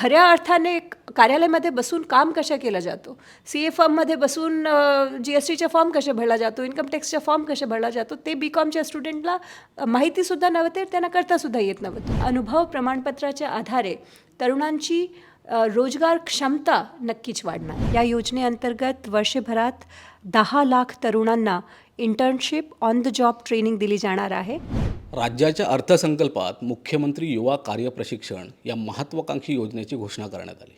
खऱ्या अर्थाने कार्यालयामध्ये बसून काम कशा केला जातो? सी ए फॉर्ममध्ये बसून जी एस टीचा फॉर्म कशा भरला जातो? इन्कम टॅक्सचा फॉर्म कशा भरला जातो? ते बी कॉमच्या स्टुडंटला माहितीसुद्धा नव्हते त्यांना करतासुद्धा येत नव्हतं. अनुभव प्रमाणपत्राच्या आधारे तरुणांची रोजगार क्षमता नक्कीच वाढणार. या योजनेअंतर्गत वर्षभरात दहा लाख तरुणांना internship on the job training दिली जाणार आहे. राज्याच्या अर्थसंकल्पात मुख्यमंत्री युवा कार्यप्रशिक्षण या महत्त्वाकांक्षी योजनेची घोषणा करण्यात आली.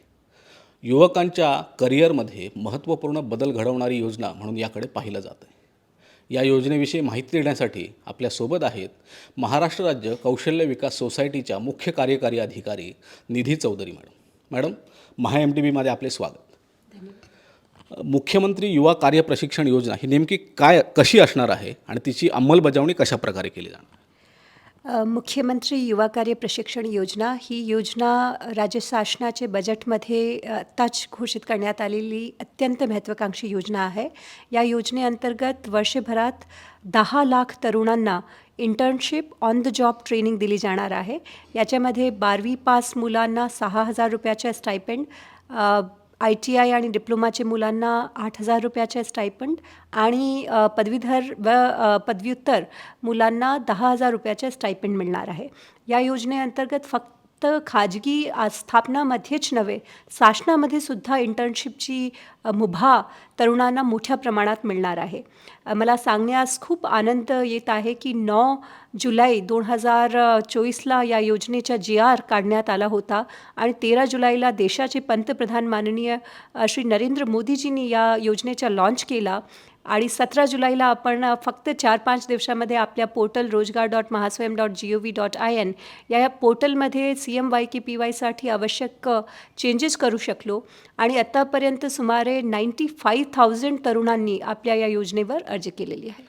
युवकांच्या करिअरमध्ये महत्त्वपूर्ण बदल घडवणारी योजना म्हणून याकडे पाहिलं जातं आहे या योजनेविषयी माहिती देण्यासाठी आपल्यासोबत आहेत महाराष्ट्र राज्य कौशल्य विकास सोसायटीच्या मुख्य कार्यकारी अधिकारी Nidhi Chaudhary madam. Madam Maha M T बीमध्ये आपले स्वागत. मुख्यमंत्री युवा कार्यप्रशिक्षण योजना ही नेमकी काय कशी असणार आहे आणि तिची अंमलबजावणी कशा प्रकारे केली जाणार? मुख्यमंत्री युवा कार्य प्रशिक्षण योजना ही योजना राज्य शासनाचे बजेटमध्ये आत्ताच घोषित करण्यात आलेली अत्यंत महत्त्वाकांक्षी योजना आहे. या योजनेअंतर्गत वर्षभरात दहा लाख तरुणांना internship on the job training दिली जाणार आहे. याच्यामध्ये बारवी पास मुलांना सहा हजार रुपयाच्या स्टायपेंड आय टी आय आणि डिप्लोमाचे मुलांना आठ हजार रुपयाचे स्टायपंड आणि पदवीधर व पदव्युत्तर मुलांना दहा हजार रुपयाचे स्टायपंड मिळणार आहे. या योजनेअंतर्गत फक्त खाजगी आ- स्थापनामध्येच नव्हे शासनामध्ये सुद्धा इंटर्नशिपची मुभा तरुणांना मोठ्या प्रमाणात मिळणार आहे. मला सांगण्यास खूप आनंद येत आहे की नऊ जुलै दोन हजार चोवीसला या योजनेचा जी आर काढण्यात आला होता आणि तेरा जुलैला देशाचे पंतप्रधान माननीय श्री नरेंद्र मोदीजींनी या योजनेचा लॉन्च केला. आणि सतरा जुलैला आपण फक्त चार पाच दिवसामध्ये आपल्या portal Rojgar dot Mahaswayam dot G O V dot I N या या पोर्टलमध्ये C M Y K P वायसाठी आवश्यक चेंजेस करू शकलो. आणि आत्तापर्यंत सुमारे नाईंटी फाईव्ह थाउजंड तरुणांनी आपल्या या योजनेवर अर्ज केलेली आहे.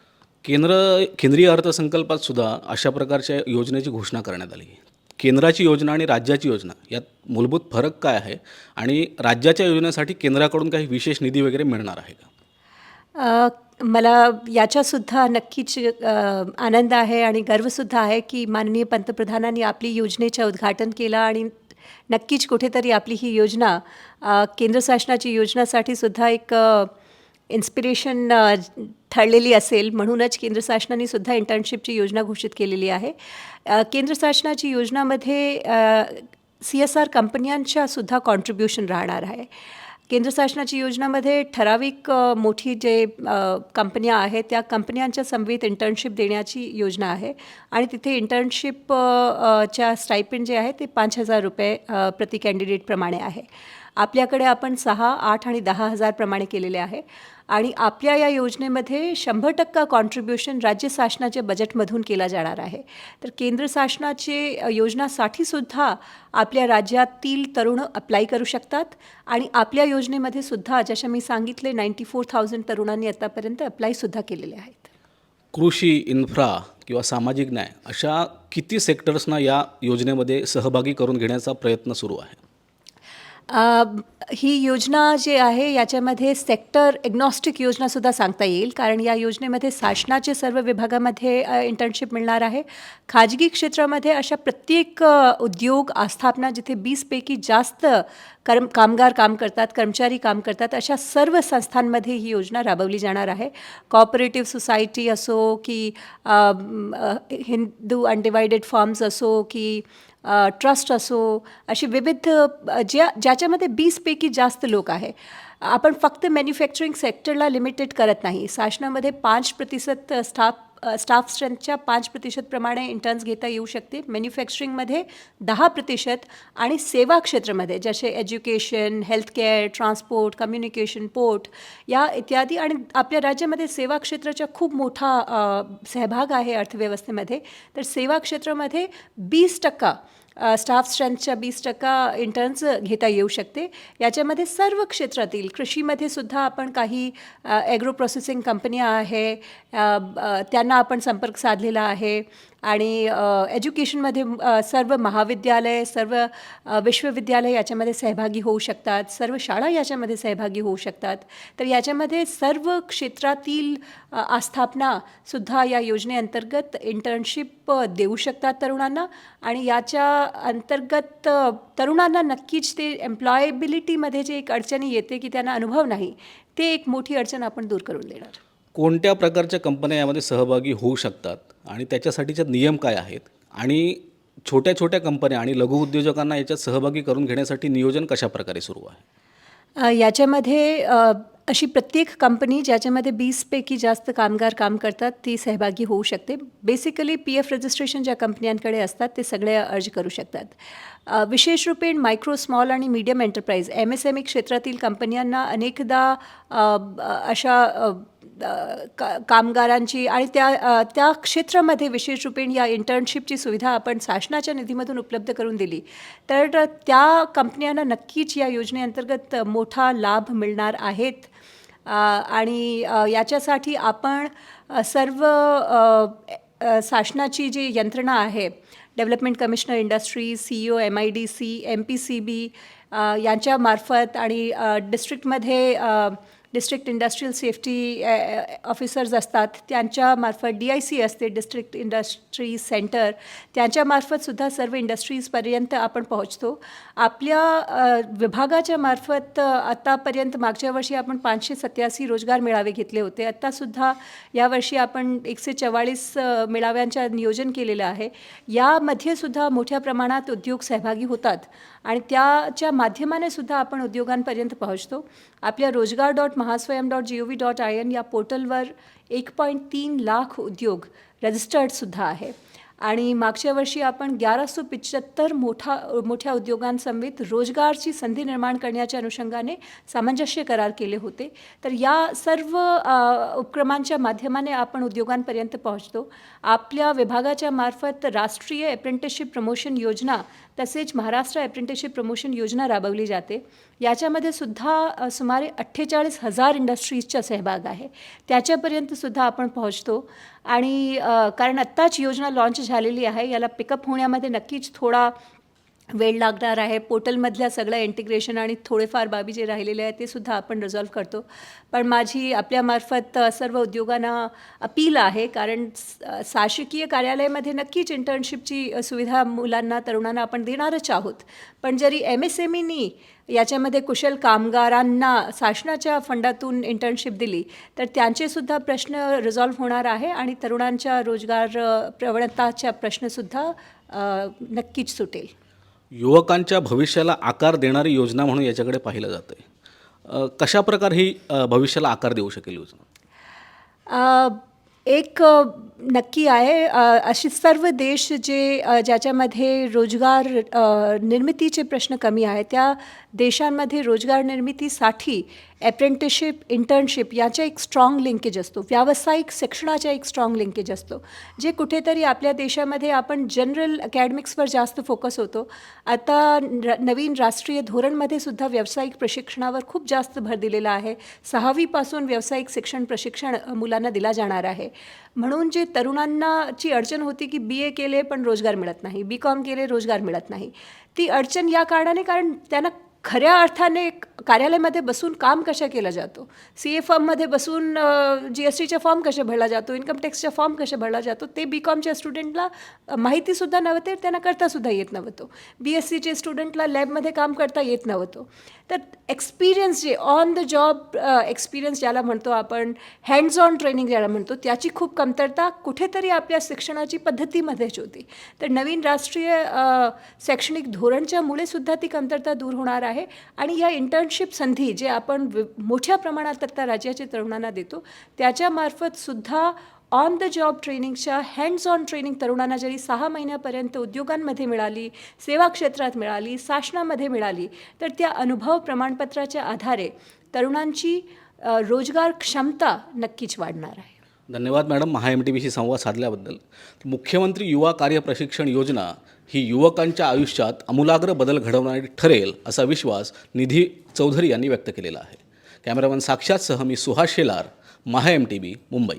केंद्र केंद्रीय अर्थसंकल्पात सुद्धा अशा प्रकारच्या योजनेची घोषणा करण्यात आली. आहे केंद्राची योजना आणि राज्याची योजना यात मूलभूत फरक काय आहे? आणि राज्याच्या योजनेसाठी केंद्राकडून काही विशेष निधी वगैरे मिळणार आहे का? मला याचासुद्धा नक्कीच आनंद आहे आणि गर्वसुद्धा आहे की माननीय पंतप्रधानांनी आपली योजनेचं उद्घाटन केलं आणि नक्कीच कुठेतरी आपली ही योजना केंद्र शासनाची योजनासाठी सुद्धा एक इन्स्पिरेशन ठरलेली असेल. म्हणूनच केंद्र शासनाने सुद्धा इंटर्नशिपची योजना घोषित केलेली आहे. केंद्र शासनाची योजनामध्ये सी एस आर कंपन्यांच्यासुद्धा कॉन्ट्रीब्युशन राहणार आहे. केंद्र शासनाची योजनामध्ये ठराविक मोठी जे कंपन्या आहेत त्या कंपन्यांच्या समवेत इंटर्नशिप देण्याची योजना आहे. आणि तिथे इंटर्नशिप च्या स्टायपेंड जे आहे ते पाच हजार रुपये प्रति कॅन्डिडेटप्रमाणे आहे. आपल्याकडे आपण सहा आठ आणि दहा हजारप्रमाणे केलेले आहे. आणि आपल्या या योजनेमध्ये शंभर टक्का कॉन्ट्रीब्युशन राज्य शासनाच्या बजेटमधून केला जाणार आहे. तर केंद्र शासनाचे योजनासाठीसुद्धा योजनासाठी सुद्धा आपल्या राज्यातील तरुण अप्लाय करू शकतात. आणि आपल्या योजनेमध्ये सुद्धा जशा मी सांगितले नाईंटी फोर थाउजंड तरुणांनी आतापर्यंत अप्लायसुद्धा केलेले आहेत. कृषी इन्फ्रा किंवा सामाजिक न्याय अशा किती सेक्टर्सना या योजनेमध्ये सहभागी करून घेण्याचा प्रयत्न सुरू आहे. ही योजना जी आहे याच्यामध्ये सेक्टर एग्नॉस्टिक योजनासुद्धा सांगता येईल. कारण या योजनेमध्ये शासनाचे सर्व विभागामध्ये इंटर्नशिप मिळणार आहे. खाजगी क्षेत्रामध्ये अशा प्रत्येक उद्योग आस्थापना जिथे वीसपैकी जास्त कर्म कामगार काम करतात कर्मचारी काम करतात अशा सर्व संस्थांमध्ये ही योजना राबवली जाणार आहे. कॉपरेटिव्ह सोसायटी असो की हिंदू अनडिवायडेड फॉर्म्स असो की ट्रस्ट असो अशी विविध ज्या ज्याच्यामध्ये वीसपैकी जास्त लोक आहे. आपण फक्त मॅन्युफॅक्चरिंग सेक्टरला लिमिटेड करत नाही. शासनामध्ये पाच प्रतिशत स्टाफ स्टाफ स्ट्रेंथच्या पाच प्रतिशतप्रमाणे इंटर्न्स घेता येऊ शकते मॅन्युफॅक्चरिंगमध्ये दहा प्रतिशत आणि सेवा क्षेत्रामध्ये जसे education healthcare transport communication port या इत्यादी आणि आपल्या राज्यामध्ये सेवा क्षेत्राचा खूप मोठा सहभाग आहे अर्थव्यवस्थेमध्ये. तर सेवा क्षेत्रामध्ये वीस टक्का स्टाफ स्ट्रेंथच्या वीस टक्का इंटर्न्स घेता येऊ शकते. याच्यामध्ये सर्व क्षेत्रातील कृषीमध्ये सुद्धा आपण काही ॲग्रो प्रोसेसिंग कंपन्या आहे. त्यांना आपण संपर्क साधलेला आहे. आणि एज्युकेशनमध्ये सर्व महाविद्यालय सर्व विश्वविद्यालय याच्यामध्ये सहभागी होऊ शकतात सर्व शाळा याच्यामध्ये सहभागी होऊ शकतात. तर याच्यामध्ये सर्व क्षेत्रातील आस्थापनासुद्धा या योजनेअंतर्गत इंटर्नशिप देऊ शकतात तरुणांना आणि याच्या अंतर्गत तरुणांना नक्कीच ते एम्प्लॉयबिलिटीमध्ये जे एक अडचणी येते की त्यांना अनुभव नाही ते एक मोठी अडचण आपण दूर करून देणार. कोणत्या प्रकारच्या कंपन्या यामध्ये सहभागी होऊ शकतात आणि त्याच्यासाठीचे नियम काय आहेत आणि छोट्या छोट्या कंपन्या आणि लघुउद्योजकांना याच्यात सहभागी करून घेण्यासाठी नियोजन कशाप्रकारे सुरू आहे? याच्यामध्ये अशी प्रत्येक कंपनी ज्याच्यामध्ये वीसपैकी जास्त कामगार काम करतात ती सहभागी होऊ शकते. बेसिकली पी एफ रजिस्ट्रेशन ज्या कंपन्यांकडे असतात ते सगळे अर्ज करू शकतात. विशेष रूपेण मायक्रो स्मॉल आणि medium enterprise M S M E क्षेत्रातील कंपन्यांना अनेकदा अशा का कामगारांची आणि त्या त्या क्षेत्रामध्ये विशेष रूपेण या इंटर्नशिपची सुविधा आपण शासनाच्या निधीमधून उपलब्ध करून दिली. तर त्या कंपन्यांना नक्कीच या योजनेअंतर्गत मोठा लाभ मिळणार आहेत. आणि याच्यासाठी आपण सर्व शासनाची जी यंत्रणा आहे development commissioner industry C O M I D C M P C B यांच्यामार्फत आणि डिस्ट्रिक्टमध्ये डिस्ट्रिक्ट इंडस्ट्रीयल सेफ्टी ऑफिसर्स असतात. त्यांच्यामार्फत डी आय सी असते डिस्ट्रिक्ट इंडस्ट्री सेंटर त्यांच्यामार्फतसुद्धा सर्व इंडस्ट्रीजपर्यंत आपण पोहोचतो. आपल्या विभागाच्या मार्फत आत्तापर्यंत आतापर्यंत मागच्या वर्षी आपण पाचशे सत्याऐंशी रोजगार मेळावे घेतले होते. आत्तासुद्धा यावर्षी आपण एकशे चव्वाळीस मेळाव्यांच्या नियोजन केलेलं आहे. यामध्ये सुद्धा मोठ्या प्रमाणात उद्योग सहभागी होतात. आणि त्याच्या माध्यमाने सुद्धा आपण उद्योगांपर्यंत पोहोचतो. आपल्या Rojgar dot Mahaswayam dot G O V dot I N या पोर्टलवर एक पॉईंट तीन लाख उद्योग रजिस्टर्डसुद्धा आहे. आणि मागच्या वर्षी आपण ग्यारासो पिच्याहत्तर मोठा मोठ्या उद्योगांसमवेत रोजगारची संधी निर्माण करण्याच्या अनुषंगाने सामंजस्य करार केले होते. तर या सर्व उपक्रमांच्या माध्यमाने आपण उद्योगांपर्यंत पोहोचतो. आपल्या विभागाच्या मार्फत राष्ट्रीय अप्रेंटिसशिप प्रमोशन योजना तसेच महाराष्ट्र अप्रेंटिसशिप प्रमोशन योजना राबवली जाते. याच्यामध्ये सुद्धा सुमारे अठ्ठेचाळीस हजार इंडस्ट्रीजचा सहभाग आहे. त्याच्यापर्यंत सुद्धा आपण पोहोचतो. आणि कारण आत्ताच योजना लॉन्च झालेली आहे. याला पिकअप होण्यामध्ये नक्कीच थोडा वेळ लागणार आहे. पोर्टलमधल्या सगळं इंटिग्रेशन आणि थोडेफार बाबी जे राहिलेले आहेत ते सुद्धा आपण रिझॉल्व करतो. पण माझी आपल्यामार्फत सर्व उद्योगांना अपील आहे कारण शासकीय कार्यालयामध्ये नक्कीच इंटर्नशिपची सुविधा मुलांना तरुणांना आपण देणारच आहोत. पण जरी एम एस एम ईनी याच्यामध्ये कुशल कामगारांना शासनाच्या फंडातून इंटर्नशिप दिली तर त्यांचेसुद्धा प्रश्न रिझॉल्व्ह होणार आहे आणि तरुणांच्या रोजगार प्रवणताच्या प्रश्नसुद्धा नक्कीच सुटेल. युवकांच्या भविष्याला आकार देणारी योजना म्हणून याच्याकडे पाहिलं जातं आहे कशा प्रकारे ही भविष्याला आकार देऊ शकेल योजना? एक नक्की आहे. असे सर्व देश जे ज्याच्यामध्ये रोजगार निर्मितीचे प्रश्न कमी आहे त्या देशांमध्ये रोजगार निर्मितीसाठी ॲप्रेंटिसशिप इंटर्नशिप याचा एक स्ट्रॉंग लिंकेज असतो. व्यावसायिक शिक्षणाचा एक स्ट्रॉंग लिंकेज असतो. जे कुठेतरी आपल्या देशामध्ये आपण जनरल अकॅडमिक्सवर जास्त फोकस होतो. आता र नवीन राष्ट्रीय धोरणमध्ये सुद्धा व्यावसायिक प्रशिक्षणावर खूप जास्त भर दिलेला आहे. सहावीपासून व्यावसायिक शिक्षण प्रशिक्षण मुलांना दिला जाणार आहे. म्हणून जे तरुणांनाची अडचण होती की बी ए केले पण रोजगार मिळत नाही बी कॉम केले रोजगार मिळत नाही. ती अडचण या कारणाने कारण त्यांना खऱ्या अर्थाने कार्यालयामध्ये बसून काम कशा केला जातो? सी ए फॉर्ममध्ये बसून जी एस टीचा फॉर्म कशा भरला जातो? इन्कम टॅक्सचा फॉर्म कशा भरला जातो? ते बी कॉमच्या स्टुडंटला माहितीसुद्धा नव्हते त्यांना करतासुद्धा येत नव्हतं. बी एस सीचे स्टुडंटला लॅबमध्ये काम करता येत नव्हतं. तर एक्सपिरियन्स जे ऑन द जॉब एक्सपिरियन्स ज्याला म्हणतो आपण हँड्स ऑन ट्रेनिंग ज्याला म्हणतो त्याची खूप कमतरता कुठेतरी आपल्या शिक्षणाची पद्धतीमध्येच होती. तर नवीन राष्ट्रीय शैक्षणिक धोरणच्यामुळे सुद्धा ती कमतरता दूर होणार आहे. आणि या इंटर्नशिप संधी जे आपण मोठ्या प्रमाणात आता राज्याच्या तरुणांना देतो त्याच्यामार्फत सुद्धा ऑन द जॉब ट्रेनिंगच्या हँड्स ऑन ट्रेनिंग तरुणांना जरी सहा महिन्यापर्यंत उद्योगांमध्ये मिळाली सेवा क्षेत्रात मिळाली शासनामध्ये मिळाली तर त्या अनुभव प्रमाणपत्राच्या आधारे तरुणांची रोजगार क्षमता नक्कीच वाढणार आहे. धन्यवाद मॅडम महा एम टी बीशी संवाद साधल्याबद्दल. मुख्यमंत्री युवा कार्य प्रशिक्षण योजना ही युवकांच्या आयुष्यात आमूलाग्र बदल घडवणारी ठरेल असा विश्वास निधी चौधरी यांनी व्यक्त केलेला आहे. कॅमेरामन साक्षातसह मी Suhas Shelar Maha M T B Mumbai.